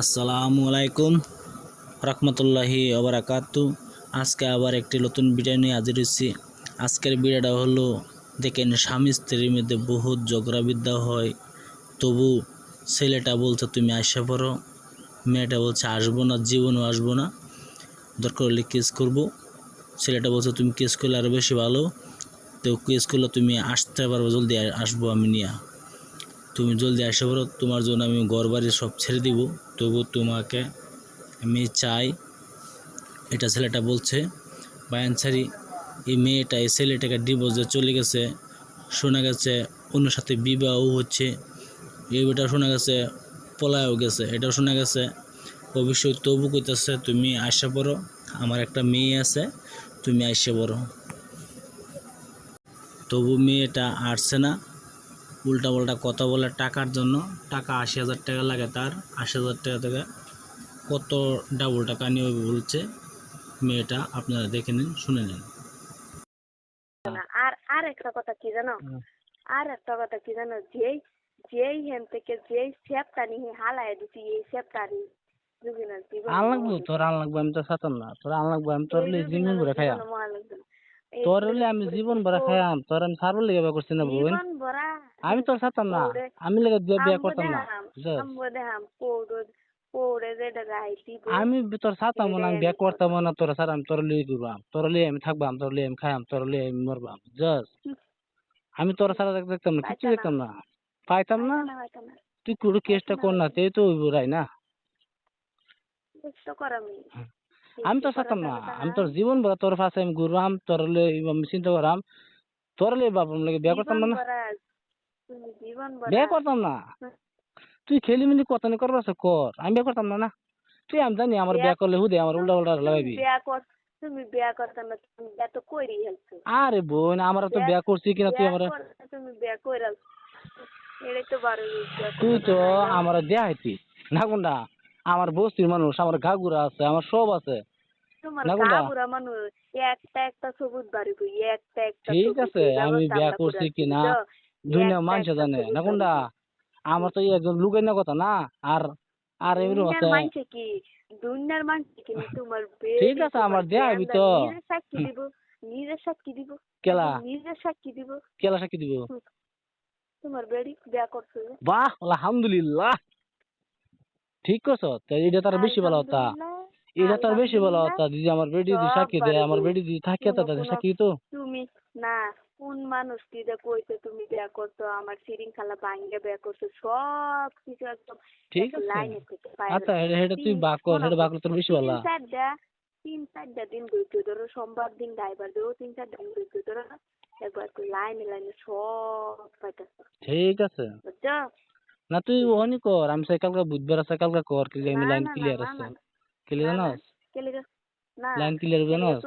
আসসালামু আলাইকুম রহমতুল্লাহি ওবরাকাতু। আজকে আবার একটি নতুন ভিডিও নিয়ে হাজির হয়েছি। আজকের ভিডিওটা হলো, দেখেন, স্বামী স্ত্রীর মধ্যে বহুত ঝগড়াবিদ্যা হয়। তবু ছেলেটা বলছে, তুমি আসা পড়ো। মেয়েটা বলছে, আসব না, জীবনও আসব না। দরকার হলে কেস করব। ছেলেটা বলছে, তুমি কেস করলে আরও বেশি ভালো। তো কেস করলে তুমি আসতে পারব, জলদি আসব আমি নিয়ে। তুমি জলদি আসে পড়ো তোমার জন্য আমি ঘর বাড়ি সব ছেড়ে দিব। তবু তোমাকে আমি চাই, এটা ছেলেটা বলছে, বায়ান ছাড়ি, এই মেয়েটা, এই ছেলেটাকে ডিভোর্সে চলে গেছে, শোনা গেছে অন্য সাথে বিবাহও হচ্ছে, এই এটা শোনা গেছে পলায়ও গেছে, এটাও শোনা গেছে, অবশ্যই তবু কইতেছে, তুমি আসে পড়ো, আমার একটা মেয়ে আছে, তুমি আসে পড়ো। তবু মেয়েটা আসছে না উল্টা পাল্টা কথা বলে টাকার জন্য। টাকা আশি হাজার টাকা লাগে তার। আশি হাজার টাকা থেকে কত ডাবল টাকা নিয়ে বলছে মেয়েটা আপনারা দেখে নিন শুনে নিন। আর আর একটা কথা কি জানো? আর একটা কথা কি জানো? যেই যেই হেন থেকে যেই সেপটা নিয়ে হালায় দিছি এই সেপটা নি দুদিনের জীবন আন লাগবো তোর আন লাগবো আমি তো সাতাম না তোর আন লাগবো আমি তোর লিয়ে জীবন ভরে খাইয়াম তোর হলে আমি জীবন ভরে খাইয়াম তোর আমি সারবার লেগে বিয়ে করছি না বোন আমি তোর সাতাম না আমি লেগে বিয়ে করতাম না। আমি তোর না আমি বিয়ে করতাম না তোর স্যার আমি তোর লিয়ে করবাম তোর লিয়ে আমি থাকবাম তোর লিয়ে আমি খাইয়াম তোর লিয়ে আমি মরবাম বুঝছস আমি তোর সারা দেখতাম না কিছু দেখতাম না। পাইতাম না? তুই কুড়ি কেসটা কর না। তেই তো রাই না। করামি আমি তো সাতাম না আমি তোর জীবন ভরা তোর পাশে আমি ঘুরবাম তোর আমি চিন্তা করাম তোর লিয়ে বাপ লাগে বিয়ে করতাম না বিয়ে করতাম না। তুই খেলি মিলি কত নি করবার আছে কর আমি বিয়ে করতাম না না। তুই আমি জানি আমার বিয়ে করলে হুদে আমার উল্টা উল্টা লাগাবি। বিয়া কর তুমি বিয়া করতে না তুমি বিয়া তো করি হেলছো আরে বোন আমরা তো বিয়ে করছি কিনা তুই আমার তুমি বিয়া কইরা এটাই তো বারো তুই তো আমার দেয়া হইতি। না কোনটা আমার বস্তির মানুষ আমার ঘাগুরা আছে আমার সব আছে। তোমার না কাবুরা মানুষ একটা একটা সবুজ বাড়ি কই একটা একটা ঠিক আছে, আমি বিয়া করছি করে কি না, দুনিয়া মানুষ জানে সবুজ না কোনটা আমার তো একজন না কথা না আর আর এমনি কি? দুনিয়ার মানছে কি? তোমার ঠিক আছে, আমার দেয়া হইবি তো। সাক্ষী দিব নিজের সাক্ষী দিব কেলা? নিজের সাক্ষী দিব। কেলা সাক্ষী দিব? তোমার বেড়ি বিয়া করছ বাহ আলহামদুলিল্লাহ। ঠিক করছ তো এটা তার বেশি ভালো হতা এটা তার বেশি ভালো হতা দিদি আমার দি দেয় আমার দি থাকে তা তো। তুমি না কোন যে কইছে তুমি বিয়া করছ আমার শৃঙ্খলা ভাঙ্গে বিয়া করছ সব কিছু একদম ঠিক আছে। আচ্ছা এটা তুই তিন- বাক কর এটা বাক তোর বেশি ভালো তিন চারটা দিন ধৈর্য ধরো সোমবার দিন ড্রাইভার দেবো তিন চারটা দিন ধৈর্য ধরো একবার লাইনে লাইনে সব পাইতেছো। ঠিক আছে। বুঝছ? না তুই ওহনি কর আমি সাই কালকে বুধবার আছে কালকে কর কি আমি না, লাইন ক্লিয়ার আছে। না, জানাস কেলে? না লাইন ক্লিয়ার কেলে জানাস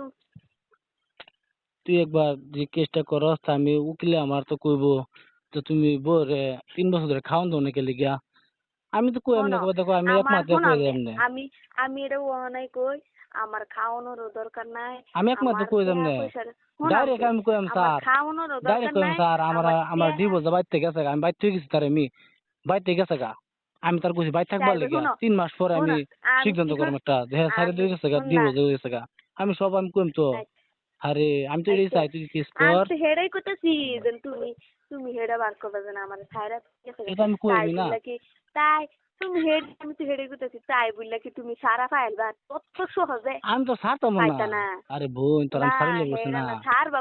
তুই একবার যে কেসটা করস তা আমি উকিলে আমার তো কইব তো তুমি বরে তিন বছর ধরে খাওয়ান দাও নাকি লিগা আমি তো কই এমনি শোনো, কবে দেখো আমি এক আমার মাস শোনো, কই আমি- এমনি আমি আমি এটা ওহানাই কই আমার খাওয়ানোরও দরকার নাই আমি এক মাস আমার কই এমনি ডাইরেক্ট আমি কইম স্যার ডাইরেক্ট দরকার কইম নাই স্যার আমার আমার ডিভোর্স বাইতে গেছে আমি বাইতে গেছি তার আমি বাইতে গেছে গা আমি তার কইছি বাইতে থাকবার তাইলে তিন মাস পরে আমি সিদ্ধান্ত করব কর- একটা দেহে সাইডে আমি- দিয়ে গেছে গা। ডিভোর্স হয়ে গেছে গা আমি সব আমি কইম তো আচ্ছা। আরে আমি তো এটাই আচ্ছা। চাই তুই কেস আমি কর তো হেডাই করতেছি যে তুমি তুমি হেডা বার করবে যে না আমার গেছে এটা আমি কইবি না। তাই তুমি হেড আমি তো হেডাই করতেছি তাই বললা কি তুমি সারা ফাইল বা তত সহজে আমি তো পাইতা না। আরে বোন তোর আমি বলছি হেডা না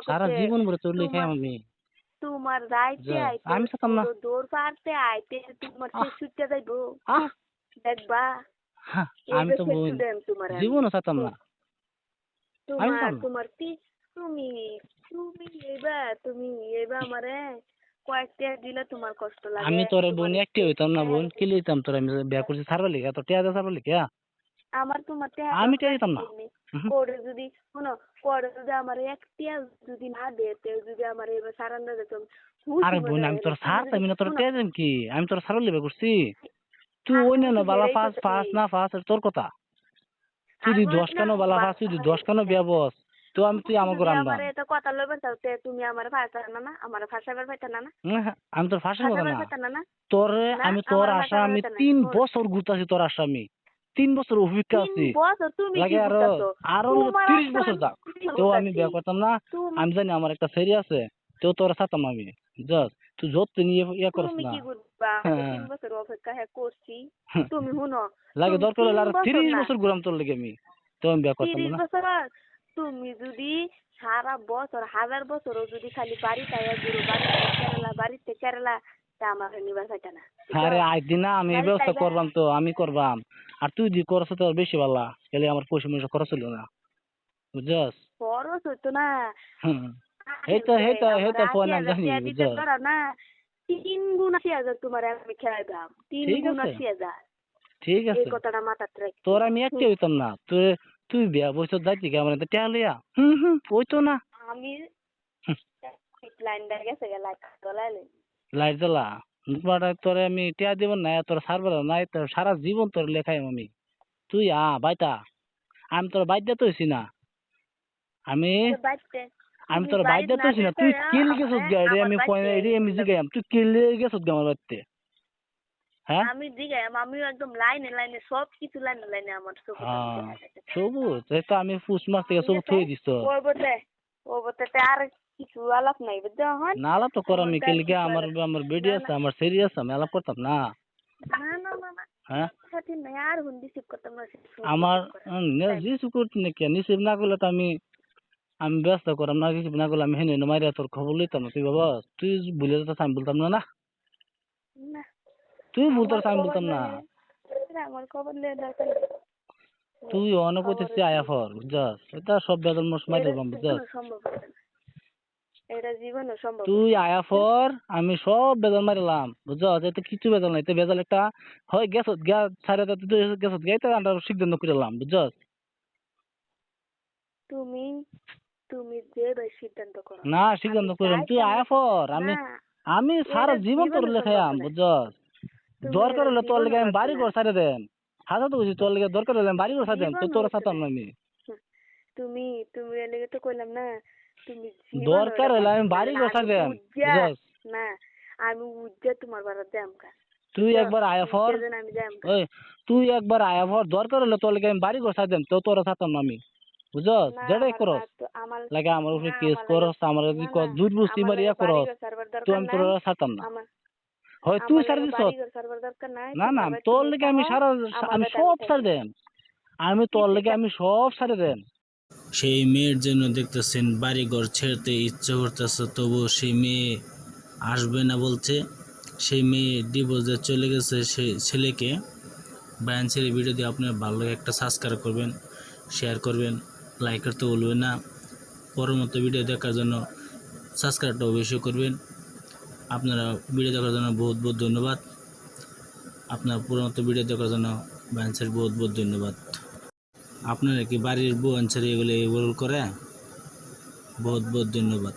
সারা জীবন ভরে তোর লিখে আমি তোমার রাইতে যা, আইতে আমি ছাড়তাম না। পুরো দৌড় পারতে আইতে তোমার আহ। সে ছুটতে যাইবো দেখবা হ্যাঁ, আমি তো এইবার বোন তোমার আমি। জীবনও না তোমার তোমার তুমি তুমি এবার তুমি এবার আমারে কয়েকটা দিলে তোমার কষ্ট লাগে আমি তোর বোন একটি হইতাম না বোন কি লইতাম তোর আমি বিয়া করছি ছাড়বার লিখা তোর টিয়া ছাড়বার লিখা আমার তোমার টাকা আমি টের দিতাম না। নেই। যদি শোনো পরে যদি আমার একটা যদি না দেতে যদি আমার এবার সারান্ন দিত আরে বোন আমি তোর ছাড়তাম না তোর দিম কি? আমি তোর ছাড়বার লিখা করছি। তুই ওই না না বালা ফাস ফাস না ফাস তোর কথা। তুই যদি দশ কেন বালা ফাস তুই যদি দশ কেন বিয়া বস তো আমি তুই আমার আনবাম আমার এটা কথা লইবার চাও তে তুমি আমার ফাঁসা না না আমার ফাঁসাবার পাইতা না না? আমি তোর কথা না। না না? তোর আমি তোর আশা আমি তিন। বছর ঘুরতাছি তোর আশা আমি তিন বছর অভিজ্ঞতা আছি। লাগে আরও আরও তিরিশ বছর যাক। তো আমি বিয়ে করতাম না। আমি জানি আমার একটা সেরি আছে তো তোরা সাতাম আমি। জাস্ট তুই যত নিয়ে ইয়ে করস তুমি না হ্যাঁ। হ্যাঁ করছি। তুমি শুনো লাগে দরকার হলে আরও বছর তিরিশ বছর ঘুরাম তোর লেগে আমি। তো আমি বিয়ে করতাম না। তুমি যদি সারা বছর হাজার বছরও যদি খালি বাড়ি তাইয়া বাড়িতে কেরালা বাড়িতে কেরালা তা আমার নিবার পাইতা না। আরে আজ দিন আমি ব্যবস্থা। করবাম তো আমি করবাম। আর তুই যদি করছ তো বেশি ভালো তাহলে আমার পয়সা ময়সা খরচ হইল না। বুঝছস? খরচ হইতো না। এইটা এইটা এইটা ফোন আমি জানি বুঝছস? না? তিন গুণ আশি হাজার তোমার আমি খেলাইতাম। তিন ঠিক গুণ আছে। আশি হাজার। ঠিক আছে। এই কথাটা মাথাতে রাখি। তোর আমি একটা হইতাম না। তুই তুই বিয়া বসে যাইতি কি আমার টেয়া লইয়া হুম হুম ওই তো না। আমি লাইন গেছে লাইট জ্বালা? বাটা তোরে আমি টিয়া দিব না তোর সারবার নাই তোর সারা জীবন তোর লেখাই আমি। তুই আ বাইতা। আমি তোর বাইতে তো হইছি না। আমি আমি তোর বাইতে তো হইছি না। না তুই কিল বাড়িতে গা রে আমি আমার কই বাড়িতে রে আমি জিগাইম। তুই কিল গেছিস গা আমার বাইতে। হ্যাঁ? আমি দিকে আমিও একদম লাইনে লাইনে সব কিছু লাইনে লাইনে আমার চোখে হ্যাঁ সবুজ। এই তো আমি পুষ মাস থেকে সবুজ থই দিছ ওই বলতে ও বলতে আর কিছু আলাপ নাই বুঝছ হন নালা তো কর আমি আমার কিল গে কাছে আমার আমার বেডি আছে আমার সেরি আছে আমি আলাপ করতাম না। না না না না। হ্যাঁ? সাথে নাই আর হুন রিসিভ করতাম না। আমার জিসু করতে নাকি? নিষেধ না করলে তো আমি আমি ব্যস্ত করাম না কিছু না করলে আমি হেনে মারিয়া তোর খবর লইতাম না তুই বাবা? তুই ভুলে যেতে আমি বলতাম না না? না। তুই বলতে আমার আমি বলতাম না। আমার খবর নিয়ে দরকার তুই অনেক আয়া ফর বুঝছস? এটা সব বেদল মোস দিলাম বুঝছস জীবনেও সম্ভব হবে না। এটা জীবনও সম্ভব তুই আয়া ফর আমি সব বেদল মারিলাম বুঝছস এতে কিছু বেদল নাই তো বেদল একটা হয় গেছত গা সাড়ে তো তুই গেছত গাইতে আমরা সিদ্ধান্ত করলাম বুঝছস তুমি তুমি যে ভাই সিদ্ধান্ত করো। না সিদ্ধান্ত করলাম তুই আয়া ফর আমি আমি সারা জীবন তোর লেখাইয়াম তুমি দরকার হলে তোর লেগে আমি বাড়ি ঘর ছাড়ে দেন। হাজা তো বুঝি তোর লেগে দরকার হলে আমি বাড়ি ঘর ছাড়ে দেন তো তোর ছাড়তাম না আমি। তুমি তুমি এর লেগে তো কইলাম না দরকার হলে আমি বাড়ি। ঘর দেন আমি উজ্জা- না আমি উজ্জা তোমার বাড়া দেম কা তুই একবার আয়া ফর দেম। ওই তুই একবার আয়া ফর দরকার হলে তোর লেগে আমি বাড়ি ছাড়ে দেন তো তোর না আমি বুঝছস না, যেটাই করস। লাগে আমার উপরে কেস করস আমার যদি দুধ বুঝতি আমার ইয়া করস ঘর ছাড়বার তো আমি তোর। ছাড়তাম না। হয় তুই ছাড়ে দিস না না তোর লেগে আমি সারা আমি সব। ছাড়ে দেন আমি তোর লেগে আমি সব ছাড়ে দেন সেই মেয়ের জন্য দেখতেছেন বাড়ি ঘর ছেড়তে ইচ্ছে করতেছে, তবু সেই মেয়ে আসবে না বলছে। সেই মেয়ে ডিভোর্সে চলে গেছে। সে ছেলেকে, বায়ান ছেলে ভিডিও দিয়ে আপনার ভালো লাগে একটা সাবস্ক্রাইব করবেন শেয়ার করবেন লাইক করতে বলবেন না। পরবর্তী ভিডিও দেখার জন্য সাবস্ক্রাইবটা অবশ্যই করবেন। আপনারা ভিডিও দেখার জন্য বহুত বহুত ধন্যবাদ। আপনার পরবর্তী ভিডিও দেখার জন্য বায়ান বহুত বহুত ধন্যবাদ। আপনারা কি বাড়ির বউ আনসারি এগুলো এগুলো করে? বহুত বহুত ধন্যবাদ।